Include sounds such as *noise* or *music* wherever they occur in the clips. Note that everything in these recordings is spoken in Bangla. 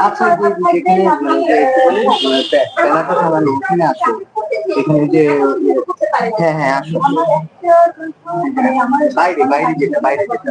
আচ্ছা এখানে যে হ্যাঁ হ্যাঁ আসো বাইরে বাইরে যেটা বাইরে যেটা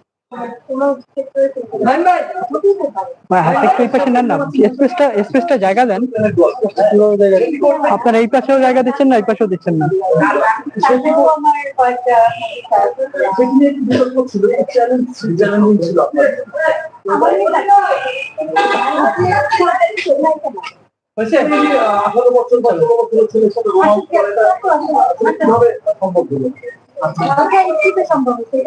একটু এই পাশে নেন না। স্পেসটা স্পেসটা জায়গা দেন। আপনার এই পাশেও জায়গা দিচ্ছেন না এই পাশেও দিচ্ছেন না? আঠারো বছর বা ষোলো বছরের ছেলের সাথে সম্ভব হলো?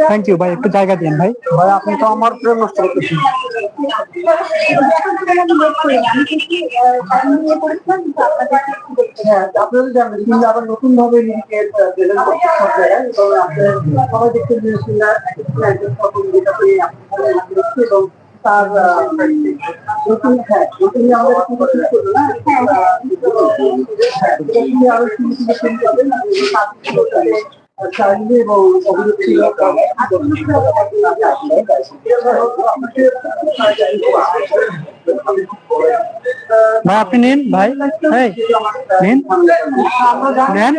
থ্যাংক ইউ ভাই, একটু জায়গা দিন, ভাই। ভাই, আপনি তো আমার প্রেম নষ্ট করতেছেন। তার হ্যাঁ চাইলে এবং ভাই আপনি নিন ভাই। এই নিন। নেন।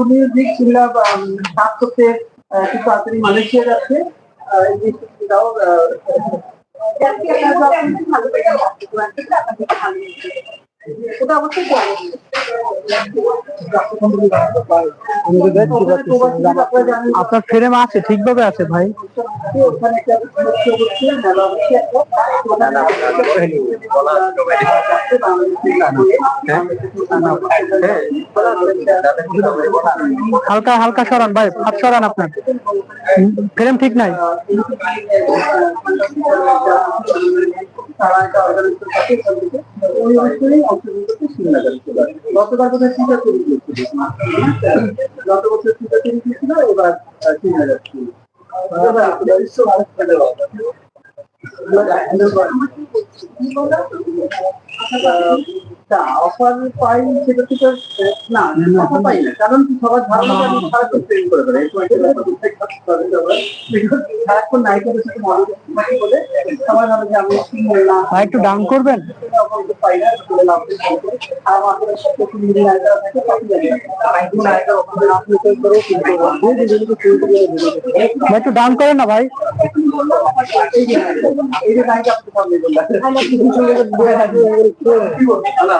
মিউজিক ছিল কাজ করতে আহ, একটু তাড়াতাড়ি মালয়েশিয়া যাচ্ছে আহ, এই জিনিসটাও আহ, আপনার ফ্রেম আছে? ঠিকভাবে আছে ভাই? একটা একটা হালকা হালকা সরান ভাই, হাত সরান আপনার। ফ্রেম ঠিক নাই। গতবার বোধহয় চিন্তা করে দিয়েছিল গত বছর চিন্তা করে দিয়েছিল এবার চিন্তা যাচ্ছিল অফার পাই সেটা থেকে না অফার পাই না। কারণ সবার ধারণা আমি সারাক্ষণ ট্রেন করে বেড়াই এরকম একটা ব্যাপার উদ্বেগ কাজ করে সবার। Because সারাক্ষণ নায়িকাদের সাথে মডেল বলে সবাই ভাবে যে আমি ভাই একটু ডাউন করবেন? পাই না। আর আমাদের নায়িকারা থাকে জানি একটু ডাউন করেন না ভাই। এই যে নায়িকা আপনি সামনে ভালো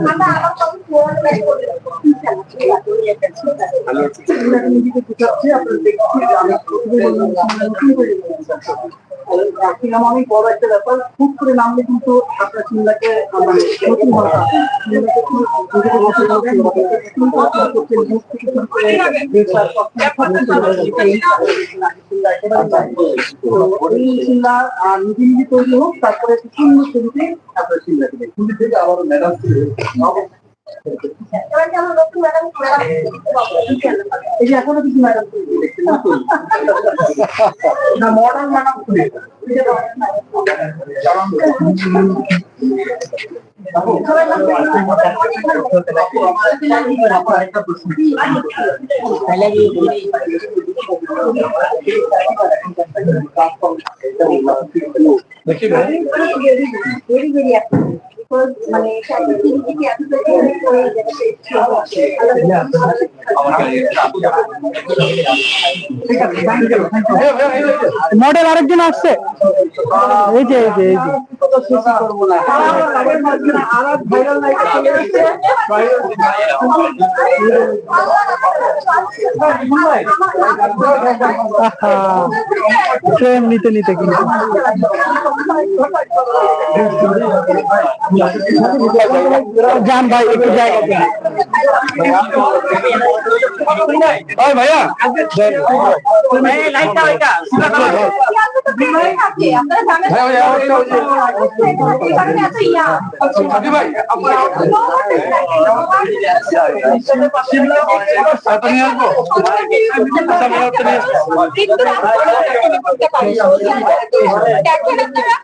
আমি বড় একটা ব্যাপার খুব করে নামলে কিন্তু আপনার সিনেমাকে মানে নতুন হওয়া সিনেমাকে খুব নিজেকে বসে হবে কিন্তু আপনার করতে মুখ থেকে শুরু করে বিচার সবসময় সবকিছু তো এই সিনেমা আর নিজে নিজে তৈরি হোক তারপরে আপনার থেকে আবার এখনও কিছু ম্যাডাম না মডার্ন ম্যাডাম ভেরি মানে মডেল আরেকজন আসছে। এই যে এই যে এই যে। নিতে নিতে কিন্তু। যান ভাই একটু জায়গা ওই ভাইয়া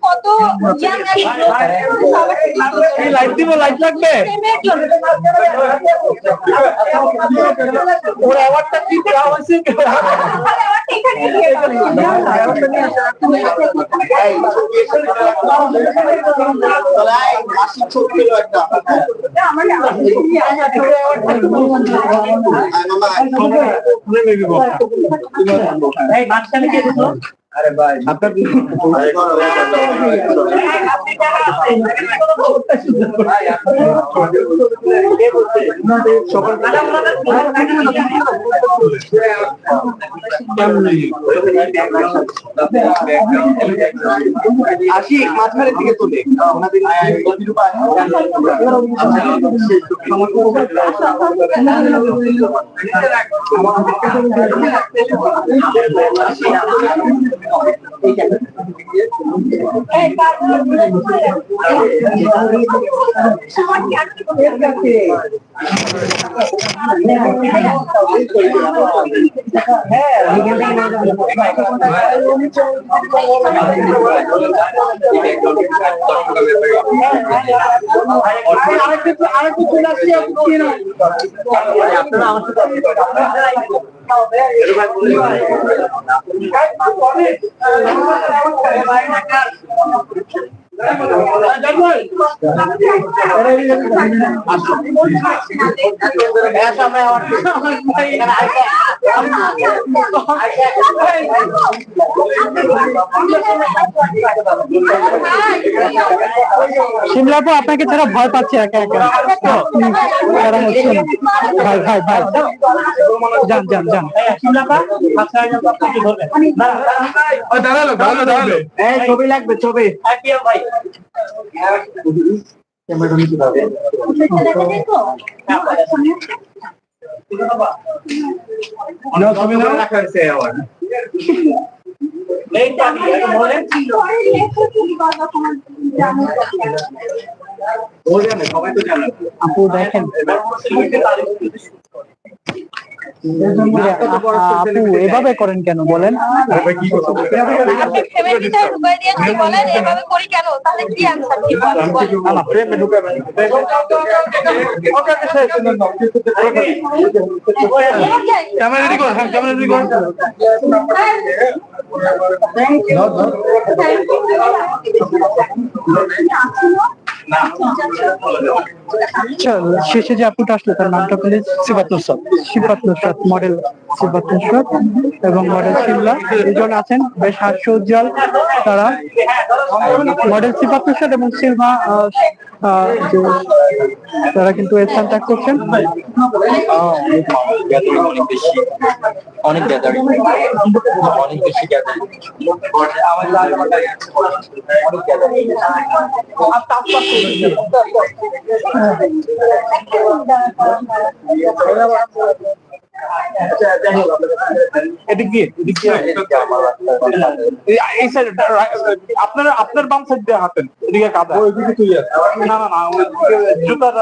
কত লাইট দিব লাইট লাগবে? ওর অ্যাওয়ার্ডটা কি দেওয়া হয়েছে? *laughs* এই মাঝখানে কে দিল আরে ভাই আপনার আশিক মাঝখানে থেকে তুলে আরেকটু আরেকটু চলে আসছি আপনি সিমলাপু আপনাকে ছাড়া ভয় পাচ্ছে একা একা। ভাই ভাই ভাই। যান যান যান। দাঁড়াল দাঁড়াল দাঁড়াল এই ছবি। লাগবে ছবি। অনেক ছবি রাখা হয়েছে আবার ও সবাই তো জানে আপু দেখেন আপু এভাবে করেন কেন বলেন না চল শেষে যে আপুটা আসলো তার নামটা প্লিজ সিফাত নুসরাত সিফাত নুসরাত মডেল সিফাত নুসরাত এবং মডেল শিমলা। দুজন আছেন বেশ হাস্য উজ্জ্বল তারা। মডেল সিফাত নুসরাত এবং সিলভা তারা কিন্তু স্থান ত্যাগ করছেন। অনেক বেশি অনেক গ্যাদারিং অনেক বেশি গ্যাদারিং অনেক গ্যাদারিং আপনার আপনার বাম সাইড দিয়ে হাঁটেন এদিকে কাদা। ওইদিকে তুই না না না জুতার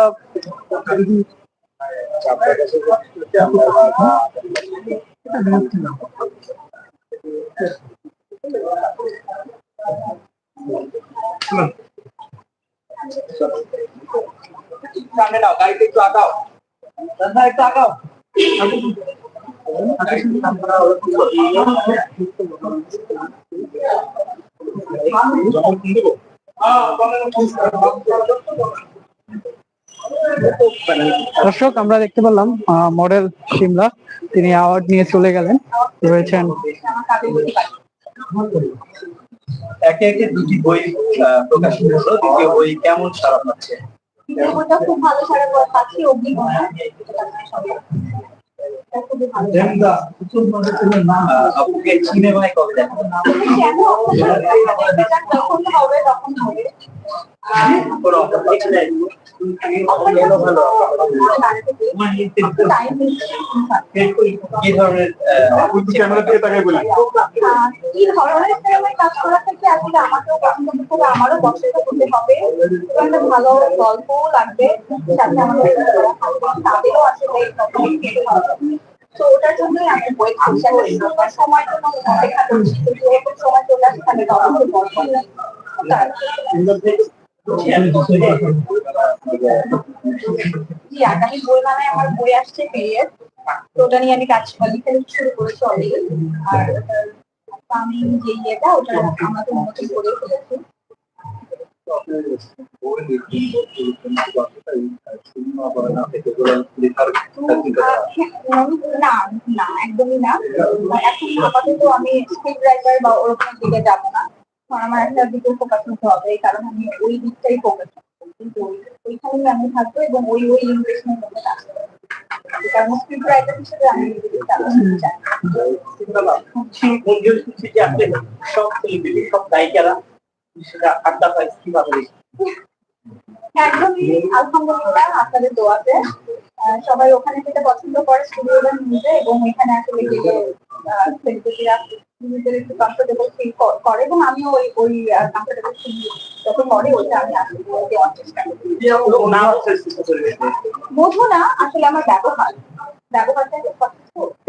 আহ, সামনে নাও গাড়িতে একটু আগাও। দাদা একটু আগাও। দর্শক আমরা দেখতে পেলাম মডেল সিমলা। তিনি অ্যাওয়ার্ড নিয়ে চলে গেলেন। রয়েছেন একে একে দুটি বই প্রকাশিত হলো। দ্বিতীয় বই কেমন সারা পাচ্ছে ওটা খুব ভালো সারা পাচ্ছি খুবই ভালো। আহ, আপুকে সিনেমায় কবে দেখা? কেন? যখন হবে তখন হবে। কি ধরনের ক্যামেরা দিয়ে তাকাই বলি ভালো আসলে তো ওটার জন্যই আমি বই খাচ্ছি একটা সময় সময় চলে আসে তাহলে তখন গল্প আমার বই আসছে তো ওটা নিয়ে আমি শুরু করেছি আমি যে ইয়েটা ফেলেছি। না না, একদমই না। এখন আপাতত আমি স্ক্রিপ্ট রাইটার বা ওরকম দিকে যাব না। আমার একটা দিকে ফোকাস হতে হবে কারণে আমি ওই দিকটাই ফোকাস কিন্তু ওই- ওইখানেই আমি থাকব এবং ওই ওই ইমপ্রেশনের মধ্যে কাজ করব। কারণ স্ক্রিপ্ট রাইটার হিসেবে আমি চালাতে চাই। মঞ্জুর শুনছি যে আপনি সব সেলিব্রিটি সব নায়িকারা সেটা আড্ডা পায় কীভাবে একদমই আলহামদুলিল্লাহ আপনাদের দোয়াতে। সবাই ওখানে যেতে পছন্দ করে স্টুডিও নিতে এবং এখানে আসলে সেলিব্রিটিরা নিজেদের একটু কমফোর্টেবল ফিল করে এবং আমিও ওই ওই কমফোর্টেবল ফিল যত করে ওইটা আমি আসলে দেওয়ার চেষ্টা করি। বোঝো না আসলে আমার ব্যবহার। ব্যবহারটা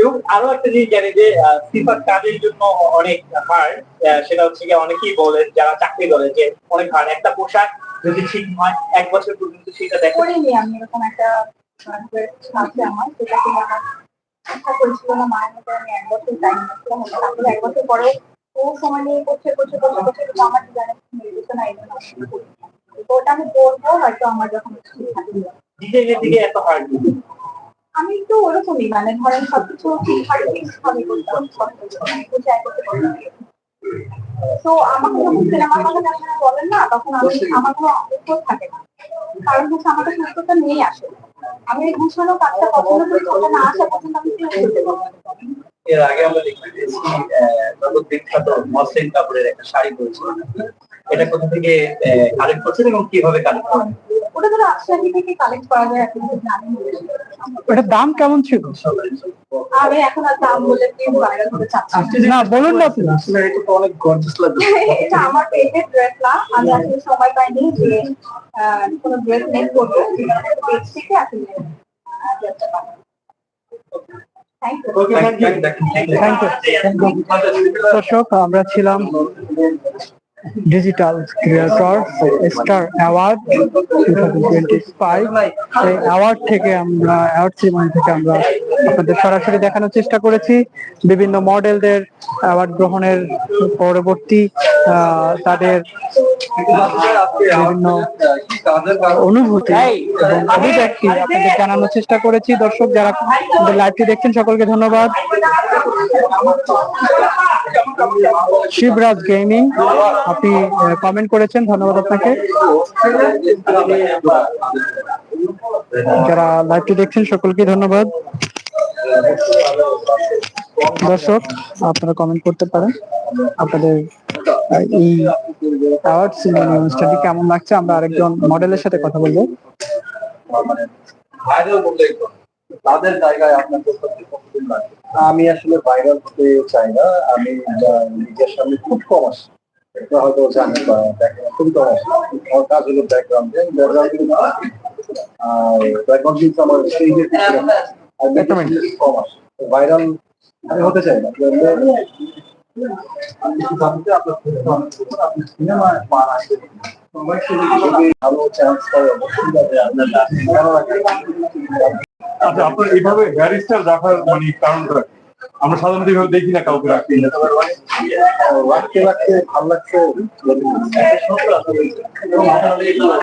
এবং আরও একটা জিনিস জানি যে সিফার কাজের জন্য অনেক হার্ড সেটা হচ্ছে কি অনেকেই বলে যারা চাকরি করে যে অনেক হার্ড একটা পোশাক যদি ঠিক হয় এক বছর পর্যন্ত সেটা দেখা আমি এরকম একটা আছে আমার সেটা থেকে আমার ইচ্ছা করেছিল না মায়ের মতো আমি এক বছর টাইম নিয়েছিলাম তারপরে এক বছর পরে ও সময় নিয়ে করছে করছে করছে করছে কিন্তু আমার কি জানে এই জন্য আমি শুরু করি। তো ওটা আমি করব হয়তো আমার যখন ডিজাইনের দিকে এত হার্ড আমি একটু ওরকমই মানে ধরেন সবকিছু করতাম করতে পারতাম তো আমাকে যখন সিনেমার কথা বলেন না তখন আমি আমার কোনো উত্তর থাকে না। কারণ হচ্ছে আসে। আমি এই গুছানো কাজটা পছন্দ করি ওটা না আসা পর্যন্ত আমি ফিল করতে পারব এর আগে আমরা দেখতে পেয়েছি জগৎ বিখ্যাত মসলিন কাপড়ের একটা শাড়ি পরেছিল এটা কোথা থেকে কালেক্ট করছেন এবং কীভাবে কালেক্ট করেন? ওটা তো রাজশাহী থেকে কালেক্ট করা যায় এখন জানি না। ওটার দাম কেমন ছিল? আমি এখন আর দাম বলে প্লিজ ভাইরাল হতে চাচ্ছি না। না বলুন না আপনি। আসলে এটা তো অনেক গর্জিয়াস লাগে এটা আমার পেজের ড্রেস না। আমি আসলে সময় পাইনি যে কোনো ড্রেস মেক করব পেজ থেকে আসলে থ্যাংক ইউ থ্যাংক ইউ দর্শক আমরা ছিলাম digital creator star award two thousand twenty five এই অ্যাওয়ার্ড থেকে আমরা অ্যাওয়ার্ড সেরিমনি থেকে আমরা আপনাদের সরাসরি দেখানোর চেষ্টা করেছি। বিভিন্ন মডেলদের অ্যাওয়ার্ড গ্রহণের পরবর্তী তাদের বিভিন্ন অনুভূতি এবং অভিব্যক্তি আপনাদের জানানোর চেষ্টা করেছি। দর্শক যারা লাইভটি দেখছেন সকলকে ধন্যবাদ। শিবরাজ গেমিং আপনি কমেন্ট করেছেন, ধন্যবাদ আপনাকে। যারা লাইভটি দেখছেন, সকলকে ধন্যবাদ। দর্শক, আপনারা কমেন্ট করতে পারেন। আপনাদের এই অ্যাওয়ার্ড সেরিমনি অনুষ্ঠানটি কেমন লাগছে? আমরা আরেকজন মডেলের সাথে কথা বলব। তাদের জায়গায় আপনার আমি আসলে ভাইরাল হতে চাই না। আমি নিজের সামনে খুব কম আসি। এটা হয়তো জানি বা দেখেন খুব কম আসি আমার কাজ হলো ব্যাকগ্রাউন্ড ব্যাকগ্রাউন্ড আর ব্যাকগ্রাউন্ড কিন্তু আমার একটা কম আসে ভাইরাল আমি হতে চাই না আচ্ছা আপনার এইভাবে হেয়ার স্টাইল রাখার মানে কারণটা? আমরা সাধারণত এইভাবে দেখি না কাউকে রাখতে।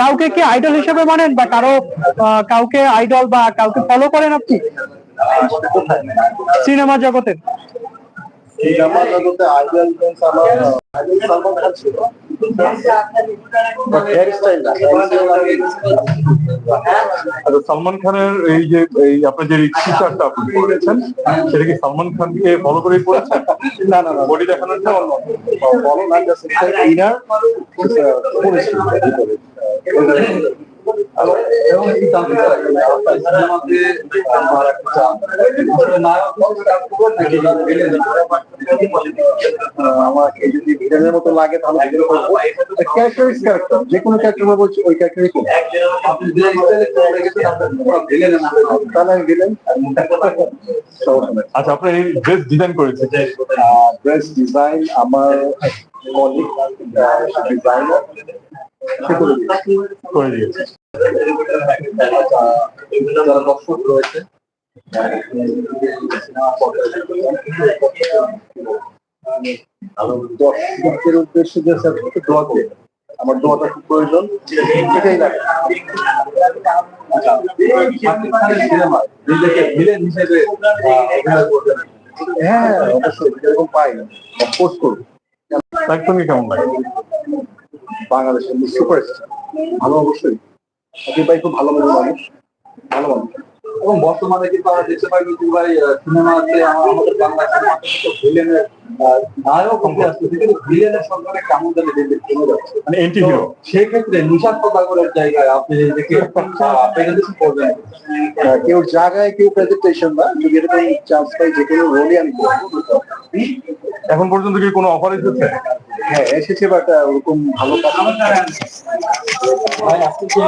কাউকে কি আইডল হিসেবে মানেন বা কারও কাউকে আইডল বা কাউকে ফলো করেন আপনি? সিনেমা জগতের। সিনেমা জগতে আইডল মিন্স আমার আইডল সালমান খান ছিল। বাট হেয়ার স্টাইল না আচ্ছা সালমান খানের এই যে এই আপনার যে টি শার্টটা আপনি পরেছেন সেটা কি সালমান খানকে ফলো করেই পরেছেন না না না বডি দেখানোর জন্য? বলো না জাস্ট ইনার ক্যারেক্টার যে কোনো ক্যারেক্টার বলছি ওই ভিলেন আচ্ছা ড্রেস ডিজাইন ডিজাইন আমার করে দিয়েছে। রয়েছে দর্শকদের উদ্দেশ্যে যে স্যার দোয়া আমার দোয়াটা খুব প্রয়োজন। এটাই লাগে। হ্যাঁ অবশ্যই। এরকম পাই পোস্ট করব তার সঙ্গে কেমন লাগে? বাংলাদেশের সুপারস্টার ভালো অবশ্যই। শাকিব ভাই খুব ভালো মনের মানুষ ভালো মানুষ। এবং বর্তমানে কিন্তু আমরা দেখতে পাই কিন্তু ভাই সিনেমাতে আমাদের বাংলা সিনেমাতে ভিলেনের নায়ক কিন্তু ভিলেনের সরকারে কেমন জানি চলে যাচ্ছে। মানে এন্টি হিরো সেক্ষেত্রে নিশাদ পদাগরের জায়গায় আপনি নিজেকে প্রেজেন্টেশন করবেন। কেউ জায়গায় কেউ প্রেজেন্টেশন না যদি এরকম চান্স পাই যে কোনো রোলই আমি করব। এখন পর্যন্ত কি কোনো অফার এসেছে হ্যাঁ এসেছে বাট ওরকম ভালো কাজ ভাই আপনি যে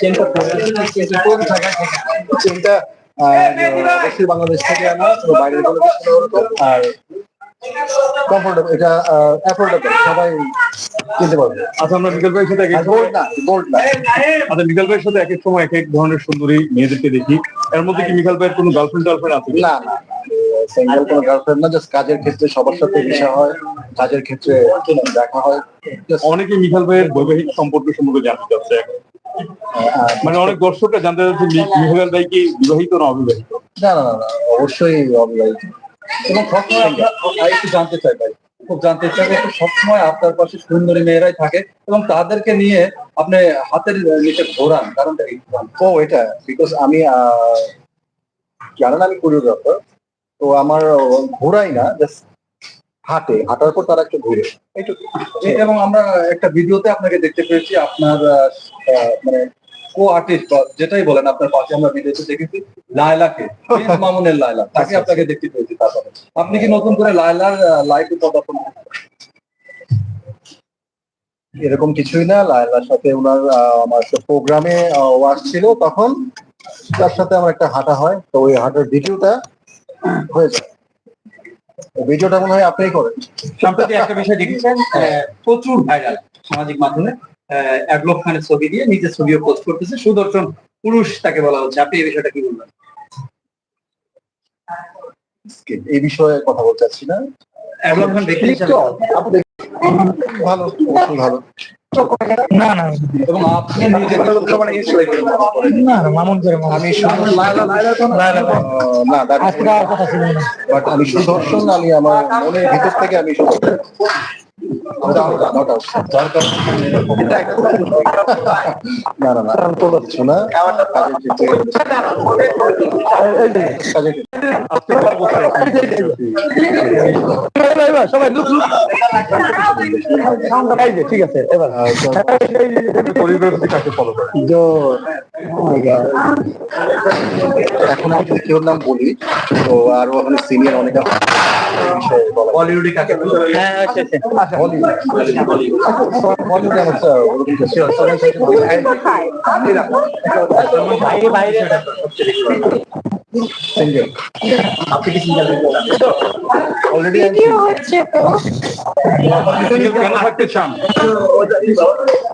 চেনটা চেনটা বাংলাদেশ থেকে আনা তো বাইরের কোনো। আর কমফোর্টেবল এটা অ্যাফোর্ডেবল সবাই কিনতে পারবে। আচ্ছা আমরা ভাইয়ের সাথে গোল্ড না গোল্ড না। আচ্ছা ভাইয়ের সাথে এক এক সময় এক এক ধরনের সুন্দরী মেয়েদেরকে দেখি। এর মধ্যে কি মিখাল ভাইয়ের কোনো গার্লফ্রেন্ড টার্লফ্রেন্ড আছে না না। সিঙ্গেল কোনো গার্লফ্রেন্ড না জাস্ট কাজের ক্ষেত্রে সবার সাথে মিশা হয় কাজের ক্ষেত্রে দেখা হয়। অনেকে মিখাল ভাইয়ের বৈবাহিক সম্পর্ক সম্পর্কে জানতে চাচ্ছে। মানে অনেক দর্শকরা জানতে চাচ্ছে মি- মিখাল ভাই কি বিবাহিত না অবিবাহিত? না না না অবশ্যই অবিবাহিত। এবং সবসময় আমরা একটু জানতে চাই ভাই। খুব জানতে চাই যে সবসময় আপনার পাশে সুন্দরী মেয়েরাই থাকে এবং তাদেরকে নিয়ে আপনি হাতের নিচে ঘোরান কারণটা ও এটা বিকজ আমি আহ, জানেন আমি কোরিওগ্রাফার তো আমার ঘোরাই না জাস্ট হাঁটে। হাঁটার পর তারা একটু ঘুরে। এইটুকু এবং আমরা একটা ভিডিওতে আপনাকে দেখতে পেয়েছি আপনার মানে কো আর্টিস্ট বা যেটাই বলেন আপনার পাশে আমরা ভিডিওতে দেখেছি লায়লাকে *laughs* মামুনের লায়লা। তাকে আপনাকে দেখতে পেয়েছি তারপরে। আপনি কি নতুন করে লায়লার লাইফে পদার্পণ এরকম কিছুই না। লায়লার সাথে ওনার আহ, আমার একটা প্রোগ্রামে ওয়ার্ক ছিল তখন। তার সাথে আমার একটা হাঁটা হয়। তো ওই হাঁটার ভিডিওটা হয়ে যায় ভিডিওটা মনে হয় আপনিই করেন। সম্প্রতি একটা বিষয় দেখেছেন প্রচুর ভাইরাল সামাজিক মাধ্যমে অ্যাডলক খানের ছবি দিয়ে নিজের ছবিও পোস্ট করতেছে সুদর্শন পুরুষ তাকে বলা হচ্ছে। আপনি এই বিষয়টা কি বলবেন? এই বিষয়ে কথা বলতে চাচ্ছি না। অ্যাডলক খান দেখ- ভালো ভালো। না না এবং আপনি মানে না না মামুন করে আমি শুধু আহ, না বাট আমি সুদর্শন আমি আমার মনের ভিতর থেকে আমি সুদর্শন এখন আমি কেউ নাম বলি তো আরও ওখানে সিনিয়র অনেক। বলিউডে কাকে হ্যাঁ আচ্ছা আচ্ছা বাইরে বাইরে সিঙ্গেল আপনি কি সিঙ্গেল অলরেডি ভিডিও হচ্ছে তো কেন থাকতে চান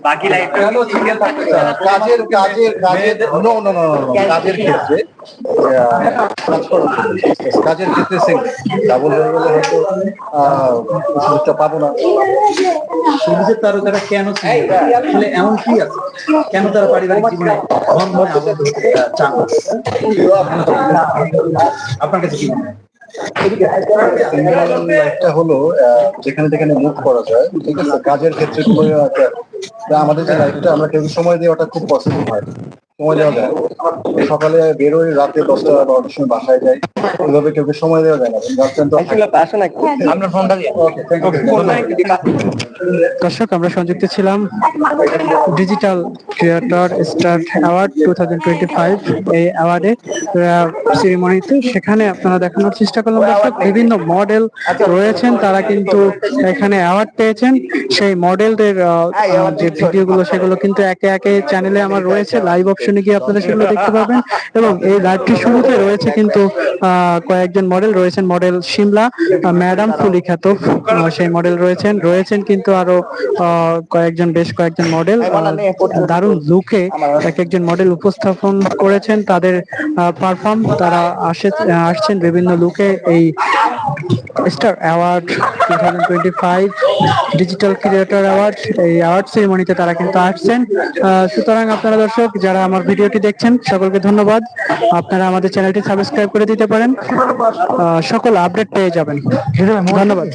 বাকি লাইফ কেন সিঙ্গেল থাকতে চান? কাজের কাজের কাজের নো নো নো কাজের ক্ষেত্রে আহ, কাজ করার ক্ষেত্রে, কাজের ক্ষেত্রে সিঙ্গেল ডাবল হয়ে গেলে হয়তো আহ, ওই সুযোগটা পাবো না। সবুজের তারকারা কেন? আসলে এমন কি আছে? কেন তারা পারিবারিক জীবনে বন্ধনে আবদ্ধ হতে চান? আপনার কাছে কি মনে হয়? হলো যেখানে যেখানে মুভ করা যায়, ঠিক আছে? কাজের ক্ষেত্রে আমাদের যে লাইফটা আমরা কেউ সময় দিয়ে ওটা খুব পছন্দ হয়। সময় দেওয়া যায়। সকালে বেরোই রাতে দশটা বারোটার সময় বাসায় যাই। ওইভাবে কেউ সময় দেওয়া যায় না। গার্লফ্রেন্ড তো আপনার ফোনটা ইউ দর্শক আমরা সংযুক্ত ছিলাম digital creator star award two thousand twenty five এই অ্যাওয়ার্ডে সিরিমনিতে সেখানে আপনারা দেখানোর চেষ্টা করলাম। দর্শক বিভিন্ন মডেল রয়েছেন। তারা কিন্তু এখানে অ্যাওয়ার্ড পেয়েছেন। সেই মডেলদের যে ভিডিওগুলো সেগুলো কিন্তু একে একে চ্যানেলে আমার রয়েছে। লাইভ অপশনে গিয়ে আপনারা সেগুলো দেখতে পাবেন। এবং এই লাইভটি শুরুতে রয়েছে কিন্তু কয়েকজন মডেল রয়েছেন মডেল সিমলা ম্যাডাম ফুলি খ্যাত সেই মডেল রয়েছেন। রয়েছেন কিন্তু আরও কয়েকজন, বেশ কয়েকজন মডেল দারুণ লুকে এক একজন মডেল উপস্থাপন করেছেন। তাদের পারফর্ম তারা আসে, আসছেন বিভিন্ন লুকে এই star award two thousand twenty five digital creator award এই অ্যাওয়ার্ড সেরিমনিতে তারা কিন্তু আসছেন। সুতরাং আপনারা দর্শক, যারা আমার ভিডিওটি দেখছেন, সকলকে ধন্যবাদ। আপনারা আমাদের চ্যানেলটি সাবস্ক্রাইব করে দিতে পারেন। সকল আপডেট পেয়ে যাবেন। ধন্যবাদ।